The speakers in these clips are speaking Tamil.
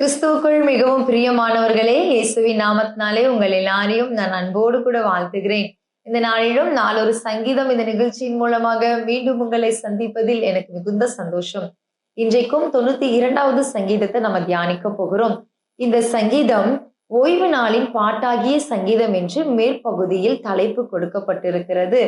கிறிஸ்துவுக்குள் மிகவும் பிரியமானவர்களே இயேசுவின் நாமத்தினாலே உங்கள் எல்லாரையும் நான் அன்போடு கூட வாழ்த்துகிறேன். இந்த நாளிலும் நாளொரு சங்கீதம் இந்த நிகழ்ச்சியின் மூலமாக மீண்டும் உங்களை சந்திப்பதில் எனக்கு மிகுந்த சந்தோஷம். இன்றைக்கும் தொண்ணூத்தி இரண்டாவது சங்கீதத்தை நம்ம தியானிக்க போகிறோம். இந்த சங்கீதம் ஓய்வு நாளின் பாட்டாகிய சங்கீதம் என்று மேற்பகுதியில் தலைப்பு கொடுக்கப்பட்டிருக்கிறது.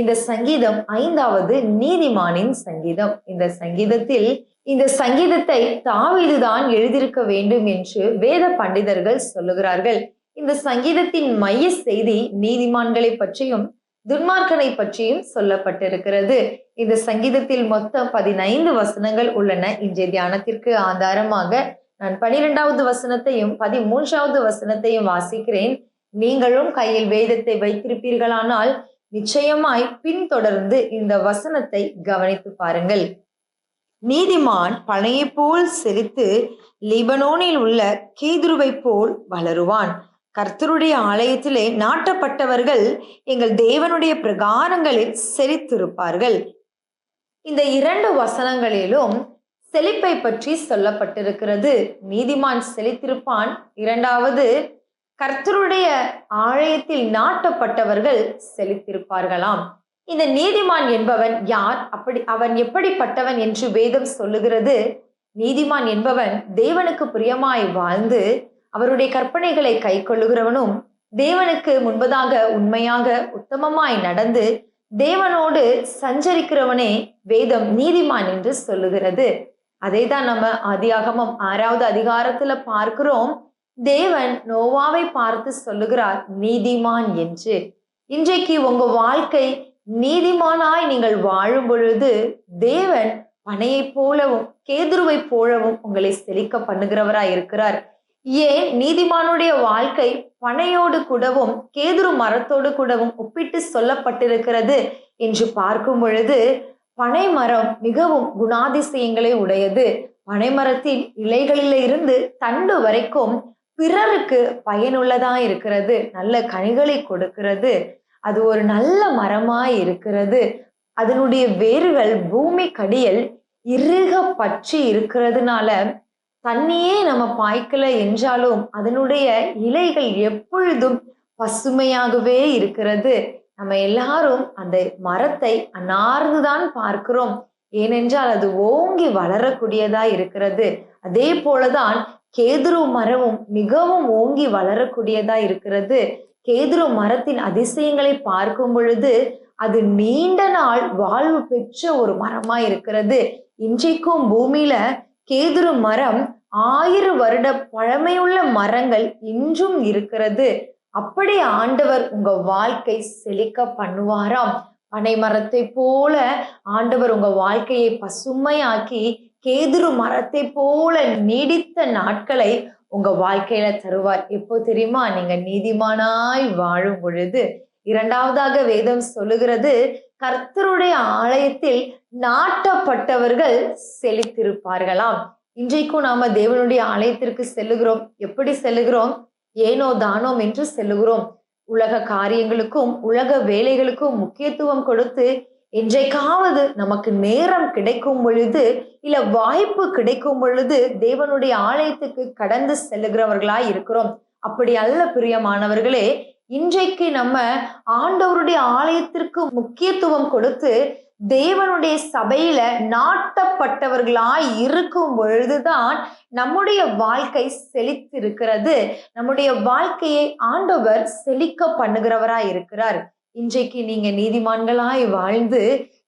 இந்த சங்கீதம் ஐந்தாவது நீதிமானின் சங்கீதம். இந்த சங்கீதத்தில் இந்த சங்கீதத்தை தாவீதுதான் எழுதியிருக்க வேண்டும் என்று வேத பண்டிதர்கள் சொல்லுகிறார்கள். இந்த சங்கீதத்தின் மைய செய்தி நீதிமான்களை பற்றியும் துன்மார்க்கனை பற்றியும் சொல்லப்பட்டிருக்கிறது. இந்த சங்கீதத்தில் மொத்தம் பதினைந்து வசனங்கள் உள்ளன. இன்றைய தியானத்திற்கு ஆதாரமாக நான் பனிரெண்டாவது வசனத்தையும் பதிமூன்றாவது வசனத்தையும் வாசிக்கிறேன். நீங்களும் கையில் வேதத்தை வைத்திருப்பீர்களானால் நிச்சயமாய் பின்தொடர்ந்து இந்த வசனத்தை கவனித்து பாருங்கள். நீதிமான் பனையை போல் செழித்து லிபனோனில் உள்ள கேதுருவை போல் வளருவான். கர்த்தருடைய ஆலயத்திலே நாட்டப்பட்டவர்கள் எங்கள் தேவனுடைய பிரகாரங்களில் செழித்திருப்பார்கள். இந்த இரண்டு வசனங்களிலும் செழிப்பை பற்றி சொல்லப்பட்டிருக்கிறது. நீதிமான் செழித்திருப்பான். இரண்டாவது கர்த்தருடைய ஆலயத்தில் நாட்டப்பட்டவர்கள் செலுத்திருப்பார்களாம் இந்த நீதிமான் என்பவன் யார்? அப்படி அவன் எப்படிப்பட்டவன் என்று வேதம் சொல்லுகிறது. நீதிமான் என்பவன் தேவனுக்கு பிரியமாய் வாழ்ந்து அவருடைய கற்பனைகளை கை கொள்ளுகிறவனும் தேவனுக்கு முன்பதாக உண்மையாக உத்தமமாய் நடந்து தேவனோடு சஞ்சரிக்கிறவனே வேதம் நீதிமான் என்று சொல்லுகிறது. அதை தான் நம்ம ஆதியாகமம் ஆறாவது அதிகாரத்துல பார்க்கிறோம். தேவன் நோவாவை பார்த்து சொல்லுகிறார் நீதிமான் என்று. இன்றைக்கு உங்க வாழ்க்கை நீதிமானாய் நீங்கள் வாழும் பொழுது தேவன் பனையை போலவும் கேதுருவை போலவும் உங்களை செழிக்க பண்ணுகிறவராய் இருக்கிறார். ஏன்? நீதிமானுடைய வாழ்க்கை பனையோடு கூடவும் கேதுரு மரத்தோடு கூடவும் ஒப்பிட்டு சொல்லப்பட்டிருக்கிறது என்று பார்க்கும் பொழுது பனை மரம் மிகவும் குணாதிசயங்களை உடையது. பனைமரத்தின் இலைகளிலிருந்து தண்டு வரைக்கும் பிறருக்கு பயனுள்ளதா இருக்கிறது நல்ல கனிகளை கொடுக்கிறது அது ஒரு நல்ல மரமாய் இருக்கிறது அதனுடைய வேர்கள் பூமி கடியில் இறுக பற்றி இருக்கிறதுனால தண்ணியே நம்ம பாய்க்கல என்றாலும் அதனுடைய இலைகள் எப்பொழுதும் பசுமையாகவே இருக்கிறது. நம்ம எல்லாரும் அந்த மரத்தை அன்னார்ந்துதான் பார்க்கிறோம். ஏனென்றால் அது ஓங்கி வளரக்கூடியதா இருக்கிறது. அதே போலதான் கேதுரு மரமும் மிகவும் ஓங்கி வளரக்கூடியதா இருக்கிறது. கேதுரு மரத்தின் அதிசயங்களை பார்க்கும் பொழுது அது நீண்ட நாள் வாழ்வு பெற்ற ஒரு மரமா இருக்கிறது. இன்றைக்கும் பூமியில கேதுரு மரம் ஆயிரம் வருட பழமையுள்ள மரங்கள் இன்றும் இருக்கிறது. அப்படி ஆண்டவர் உங்க வாழ்க்கை செழிக்க பண்ணுவாராம். பனை மரத்தை போல ஆண்டவர் உங்க வாழ்க்கையை பசுமையாக்கி கேதுரு மரத்தை போல நீடித்த நாட்களை உங்க வாழ்க்கையில தருவார். எப்போ தெரியுமா? நீங்க நீதிமானாய் வாழும் பொழுது. இரண்டாவதாக வேதம் சொல்லுகிறது கர்த்தருடைய ஆலயத்தில் நாட்டப்பட்டவர்கள் செழித்திருப்பார்களாம். இன்றைக்கும் நாம தேவனுடைய ஆலயத்திற்கு செல்லுகிறோம். எப்படி செல்லுகிறோம்? ஏனோ தானோம் என்று செல்லுகிறோம். உலக காரியங்களுக்கும் உலக வேலைகளுக்கும் முக்கியத்துவம் கொடுத்து என்றைக்காவது நமக்கு நேரம் கிடைக்கும் பொழுது இல்ல வாய்ப்பு கிடைக்கும் பொழுது தேவனுடைய ஆலயத்துக்கு கடந்து செல்லுகிறவர்களா இருக்கிறோம். அப்படி அல்ல பிரியமானவர்களே. இன்றைக்கு நம்ம ஆண்டவருடைய ஆலயத்திற்கு முக்கியத்துவம் கொடுத்து தேவனுடைய சபையில நாட்டப்பட்டவர்களாய் இருக்கும் பொழுதுதான் நம்முடைய வாழ்க்கை செழித்திருக்கிறது. நம்முடைய வாழ்க்கையை ஆண்டவர் செழிக்க பண்ணுகிறவராய் இருக்கிறார். இன்றைக்கு நீங்க நீதிமான்களாய் வாழ்ந்து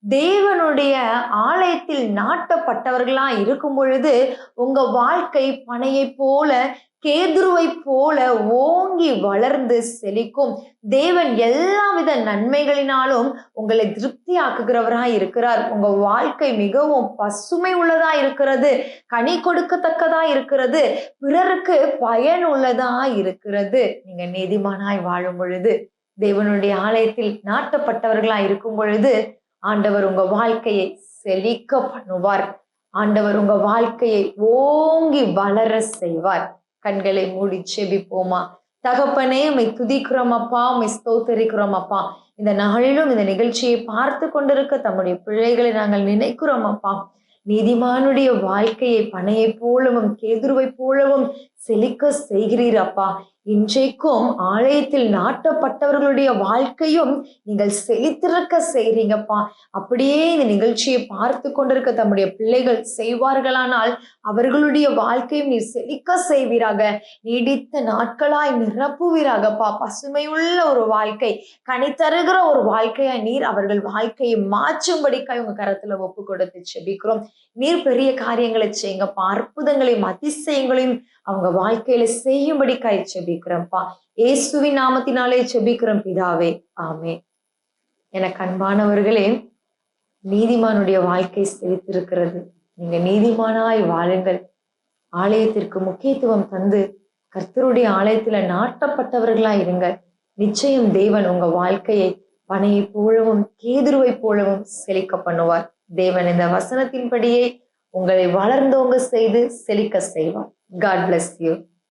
தேவனுடைய ஆலயத்தில் நாட்டப்பட்டவர்களா இருக்கும் பொழுது உங்க வாழ்க்கை பனையை போல கேதுருவை போல ஓங்கி வளர்ந்து செழிக்கும் தேவன் எல்லாவித நன்மைகளினாலும் உங்களை திருப்தி ஆக்குகிறவராய் இருக்கிறார். உங்க வாழ்க்கை மிகவும் பசுமை உள்ளதா இருக்கிறது கனி கொடுக்கத்தக்கதா இருக்கிறது பிறருக்கு பயனுள்ளதா இருக்கிறது. நீங்க நீதிமானாய் வாழும் பொழுது தேவனுடைய ஆலயத்தில் நாட்டப்பட்டவர்களா இருக்கும் பொழுது ஆண்டவர் உங்க வாழ்க்கையை செழிக்க பண்ணுவார். ஆண்டவர் உங்க வாழ்க்கையை ஓங்கி வளர செய்வார். கண்களை மூடி செபிப்போமா? தகப்பனே உமை துதிக்கிறோம் அப்பா உமை ஸ்தோத்தரிக்கிறோம் அப்பா. இந்த நாளிலும் இந்த நிகழ்ச்சியை பார்த்து கொண்டிருக்க தம்முடைய பிள்ளைகளை நாங்கள் நினைக்கிறோம் அப்பா. நீதிமானுடைய வாழ்க்கையை பனையை போலவும் கேதுருவை போலவும் செழிக்க செய்கிறீர் அப்பா இன்றைக்கும் ஆலயத்தில் நாட்டப்பட்டவர்களுடைய வாழ்க்கையும் நீங்கள் செழித்திருக்க செய்கிறீங்கப்பா அப்படியே இந்த நிகழ்ச்சியை பார்த்து கொண்டிருக்க தம்முடைய பிள்ளைகள் செய்வார்களானால் அவர்களுடைய வாழ்க்கையும் நீர் செழிக்க செய்வீராக. நீடித்த நாட்களாய் நிரப்புவீராகப்பா. பசுமையுள்ள ஒரு வாழ்க்கை கனி தருகிற ஒரு வாழ்க்கையா நீர் அவர்கள் வாழ்க்கையை மாற்றும்படிக்காய் உங்க கரத்துல ஒப்பு கொடுத்து செபிக்கிறோம். நீர் பெரிய காரியங்களை செய்யுங்கப்பா. அற்புதங்களையும் அதிசயங்களையும் அவங்க வாழ்க்கையில செய்யும்படி கை செபிக்கிறோம்ப்பா. இயேசுவின் நாமத்தினாலே செபிக்கிறோம் பிதாவே. ஆமே எனக்கு அன்பானவர்களே நீதிமானுடைய வாழ்க்கை செழித்திருக்கிறது. நீங்க நீதிமானாய் வாழுங்கள். ஆலயத்திற்கு முக்கியத்துவம் தந்து கர்த்தருடைய ஆலயத்துல நாட்டப்பட்டவர்களா இருங்கள். நிச்சயம் தேவன் உங்க வாழ்க்கையை பனையை போலவும் கேதுருவை போலவும் செழிக்க பண்ணுவார். தேவன் இந்த வசனத்தின்படியே உங்களை வளர்ந்தவங்க செய்து செழிக்க செய்வார். God bless you